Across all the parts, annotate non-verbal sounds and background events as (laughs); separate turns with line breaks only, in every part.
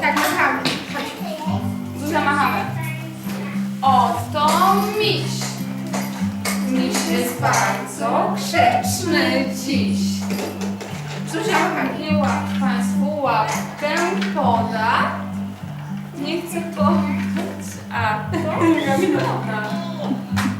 Tak, machamy.
Zuzia, machamy. Oto miś. Miś jest bardzo grzeczny dziś. Zuzia, nie łap Państwu łapkę poda. Nie chcę podać, a to (laughs) szkoda. Nie,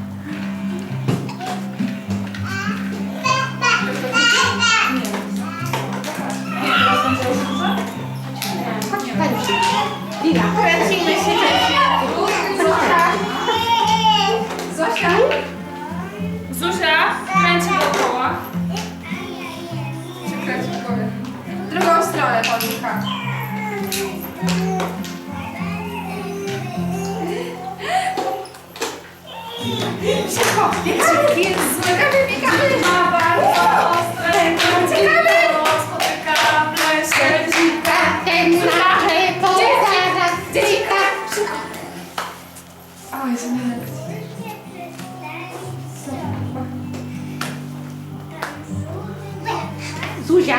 Lila.
Kręcimy się, Zosia. Zosia. Zuzia, kręć dookoła. Czy kręć w głowie? Drugą stronę, Paulinka. Szybko, biegcie, Jezu, biegamy, biegamy.
Zuzia,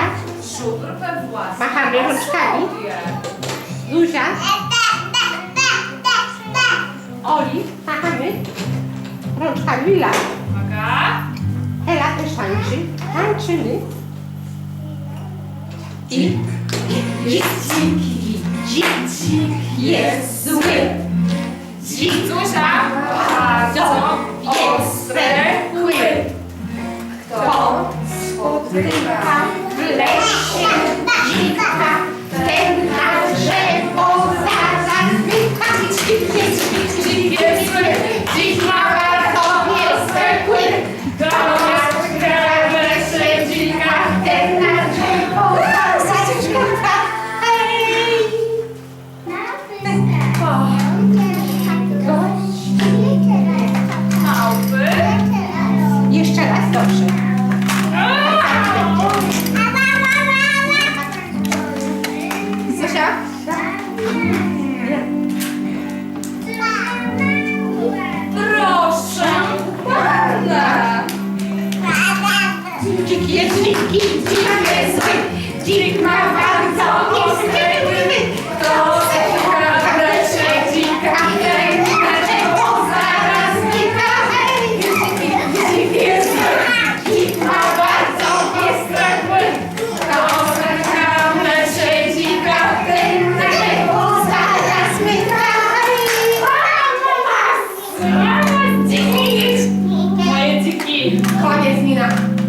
Żubr we własnej
Machamy rączkami. Zuzia. Oli, machamy. Rączkami. Lila.
Uwaga.
Ela też tańczy. Tańczymy. I dzik, dzik jest zły.
Zuzia, bardzo ostre kły.
Kto? Spotyka Dzięki, dzięki, dzięki, ma bardzo ostry To zechwa wreszcie dzika, dlaczego zaraz znika? Dzik jest, dzik ma bardzo ostre To zechwa wreszcie dzika, dlaczego zaraz znika?
Mamo
was! Mamo, dziki! Moje dziki! Koniec, Nina.